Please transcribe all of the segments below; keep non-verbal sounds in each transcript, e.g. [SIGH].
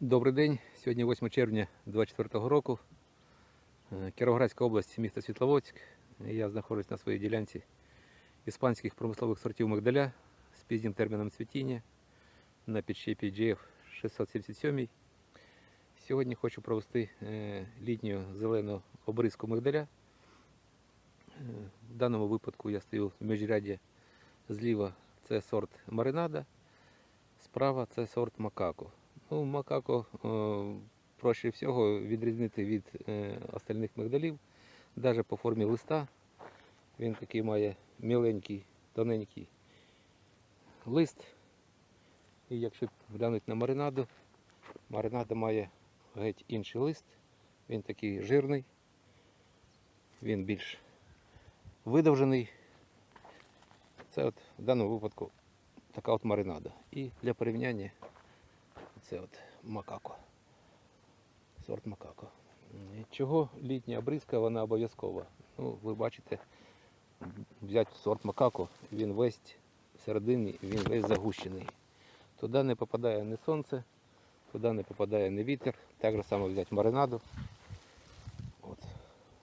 Добрий день. Сьогодні 8 червня 2024 року. Е, Кіровоградська область, місто Світловодськ. Я знаходжусь на своїй ділянці іспанських промислових сортів мигдаля з пізнім терміном цвітіння на підщепі GF 677. Сьогодні хочу провести е, літню зелену обризку мигдаля. Е, В даному випадку я стою в міжряді зліва це сорт маринада, справа це сорт макако. Ну, макако е, проще всього відрізнити від е, остальних мигдалів, навіть по формі листа. Він такий має міленький, тоненький лист. І якщо глянути на маринаду, маринада має геть інший лист. Він такий жирний, він більш видовжений. Це от в даному випадку така от маринада. І для порівняння це от макако. Сорт макако. Чого літня обрізка, вона обов'язкова. Ну, ви бачите, взяти сорт макако, він весь всередині, він весь загущений. Туди не попадає ні сонце, туди не попадає ні вітер. Так же само взяти маринаду. От.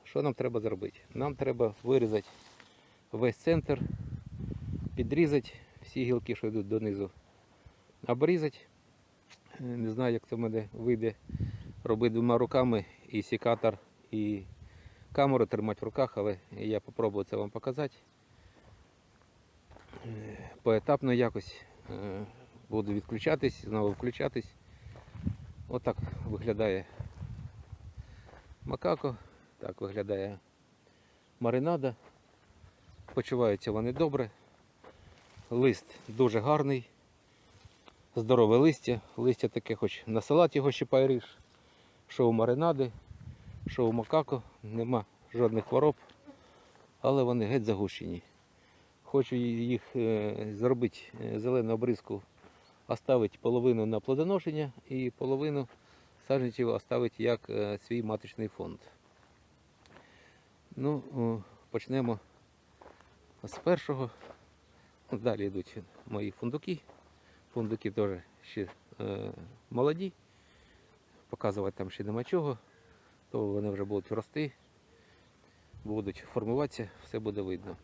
Що нам треба зробити? Нам треба вирізати весь центр, підрізати всі гілки, що йдуть донизу, обрізати. Не знаю, як це в мене вийде робити двома руками і секатор, і камеру тримати в руках, але я спробую це вам показати. Е, Поетапно якось е, буду відключатись, знову включатись. Отак виглядає макако, так виглядає маринада. Почуваються вони добре. Лист дуже гарний здорове листя. Листя таке, хоч на салат його щипай ріж, що у маринади, що у макако, нема жодних хвороб, але вони геть загущені. Хочу їх е, зробити е, зелену обрізку, оставити половину на плодоношення і половину саджанців оставити як е, свій маточний фонд. Ну, почнемо з першого. Далі йдуть мої фундуки. Фундуки теж ще е, молоді. Показувати там ще нема чого, то вони вже будуть рости, будуть формуватися, все буде видно.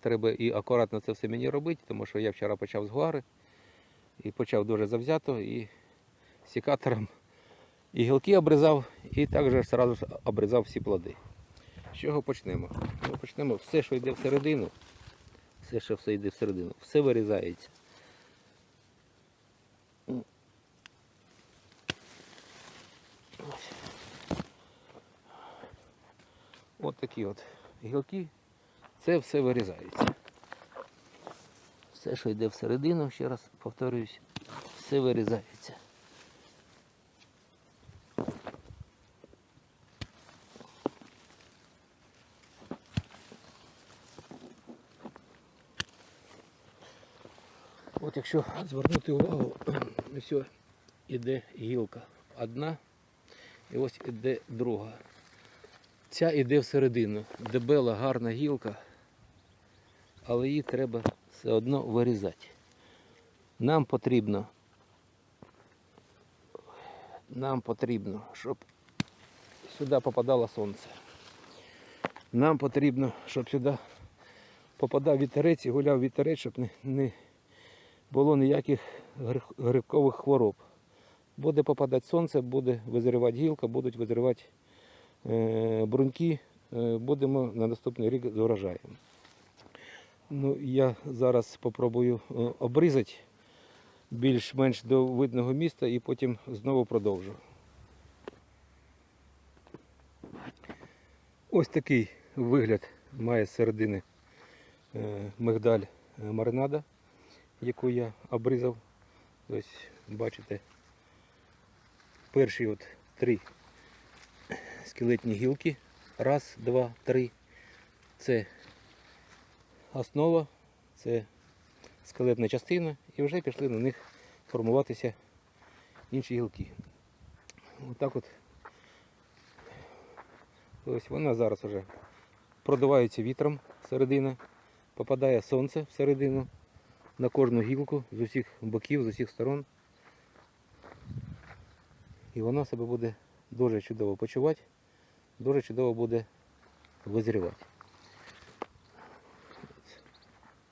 Треба і акуратно це все мені робити, тому що я вчора почав з гуари і почав дуже завзято і сікатором і гілки обрізав, і також одразу обрізав всі плоди. З чого почнемо? Ми почнемо все, що йде всередину, все, що все йде всередину, все вирізається. От такі от гілки, це все вирізається. Все, що йде всередину, ще раз повторююсь, все вирізається. От якщо звернути увагу, [CLEARS THROAT] ось іде гілка одна і ось іде друга. Ця іде всередину. Дебела, гарна гілка, але її треба все одно вирізати. Нам потрібно, нам потрібно, щоб сюди попадало сонце. Нам потрібно, щоб сюди попадав вітерець і гуляв вітерець, щоб не, не було ніяких гриб- грибкових хвороб. Буде попадати сонце, буде визрівати гілка, будуть визрівати е, бруньки, е, будемо на наступний рік з урожаєм. Ну, я зараз спробую е, обрізати більш-менш до видного міста і потім знову продовжу. Ось такий вигляд має з середини е, мигдаль е, маринада, яку я обрізав. Ось бачите, перші от три скелетні гілки. Раз, два, три. Це основа, це скелетна частина, і вже пішли на них формуватися інші гілки. Отак от. Ось вона зараз вже продувається вітром середина, попадає сонце всередину на кожну гілку з усіх боків, з усіх сторон. І воно себе буде дуже чудово почувати, дуже чудово буде визрівати.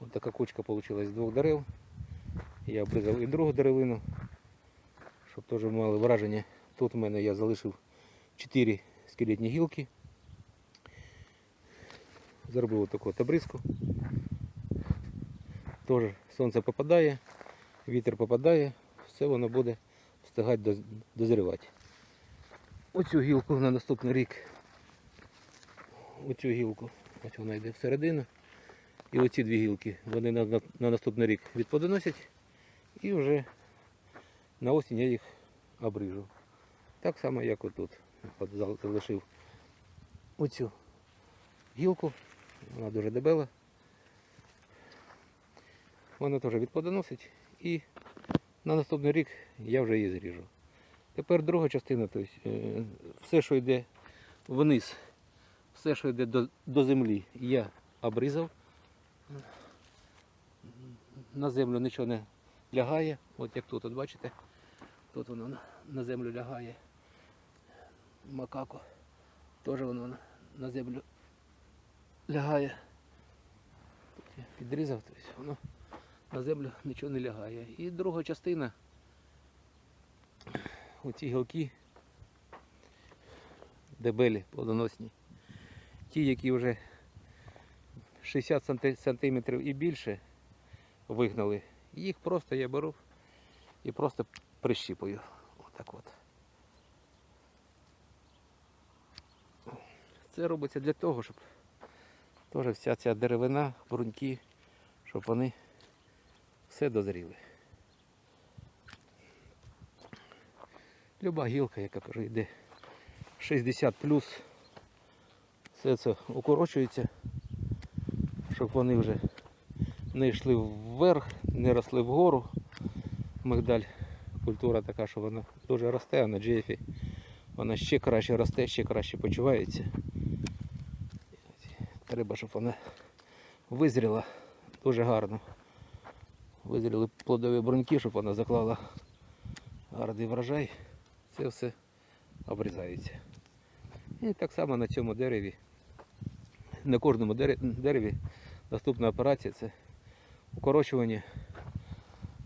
Ось така кучка вийшла з двох дерев. Я обрізав і другу деревину, щоб теж мали враження. Тут у мене я залишив 4 скелетні гілки. Зробив таку табризку. Теж сонце попадає, вітер попадає, все воно буде встигати доз- дозрівати. Оцю гілку на наступний рік. Оцю гілку. Ось вона йде всередину. І оці дві гілки вони на, на, на наступний рік відплодоносять і вже на осінь я їх обрижу. Так само, як отут. От залишив оцю гілку, вона дуже дебела. Вона теж відплодоносить і на наступний рік я вже її зріжу. Тепер друга частина, тобто, все, що йде вниз, все, що йде до, до землі, я обрізав. На землю нічого не лягає. От як тут, от бачите, тут воно на, землю лягає. Макако. Теж воно на, на землю лягає. Тут я підрізав, тобто воно на землю нічого не лягає. І друга частина. Оці гілки дебелі, плодоносні. Ті, які вже 60 санти- сантиметрів і більше вигнали, їх просто я беру і просто прищіпую. Отак от. Це робиться для того, щоб теж вся ця деревина, бруньки, щоб вони все дозріли. Люба гілка, яка кажу, йде 60 плюс, все це укорочується, щоб вони вже не йшли вверх, не росли вгору. Мигдаль культура така, що вона дуже росте, а на джефі вона ще краще росте, ще краще почувається. Треба, щоб вона визріла дуже гарно. Визріли плодові бруньки, щоб вона заклала гарний врожай. Це все обрізається. І так само на цьому дереві, на кожному дереві наступна операція це укорочування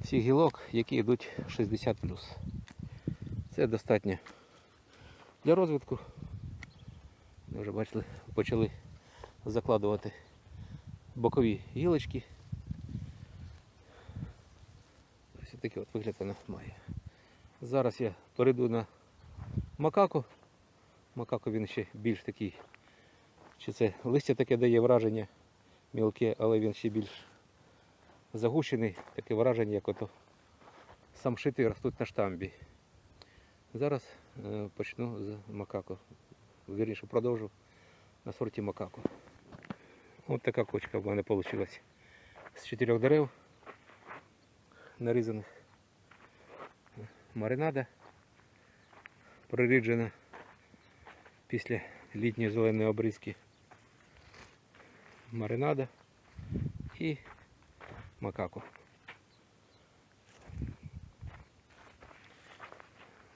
всіх гілок, які йдуть 60 Це достатньо для розвитку. Ми вже бачили, почали закладувати бокові гілочки. Ось такий от вигляд вона має. Зараз я перейду на макаку. Макаку він ще більш такий, чи це листя таке дає враження мілке, але він ще більш загущений, таке враження, як ото самшити ростуть на штамбі. Зараз е, почну з макако. Вірніше продовжу на сорті макако. Ось така кочка в мене вийшла з чотирьох дерев нарізаних. Маринада проріджена після літньої зеленої обрізки. Маринада і макако.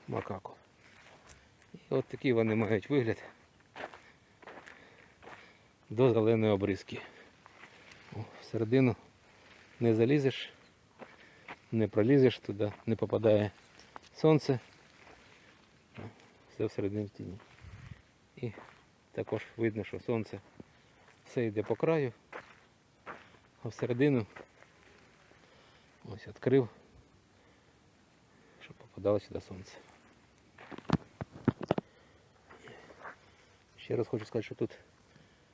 Макако. І от такі вони мають вигляд до зеленої обрізки. О, всередину не залізеш, не пролізеш туди, не попадає сонце. Все всередині в тіні. І також видно, що сонце все йде по краю, а всередину ось відкрив, щоб попадало сюди сонце. Ще раз хочу сказати, що тут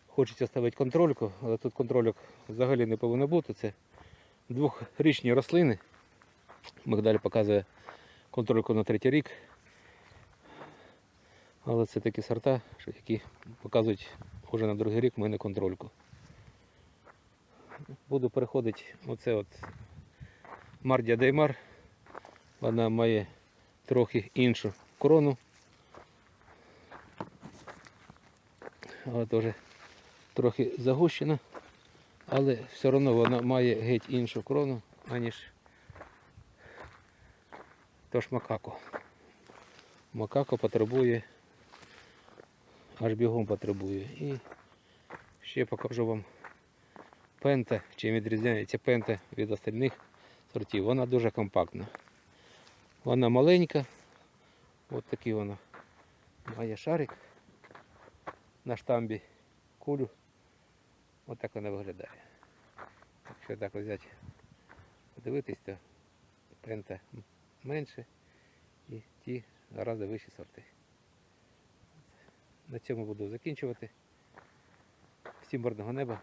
хочеться ставити контрольку, але тут контрольок взагалі не повинно бути. Це двохрічні рослини. Мигдаль показує контрольку на третій рік. Але це такі сорта, які показують вже на другий рік в мене контрольку. Буду переходити оце от Мардія Деймар. Вона має трохи іншу корону. Але теж трохи загущена, але все одно вона має геть іншу крону, аніж тож макако. Макако потребує, аж бігом потребує. І ще покажу вам пента, чим відрізняється пента від остальних сортів. Вона дуже компактна. Вона маленька. Ось такий вона має шарик на штамбі кулю. Ось так вона виглядає. Якщо так взяти, подивитись, то пента менше і ті гораздо вищі сорти. На цьому буду закінчувати. Всім мирного неба,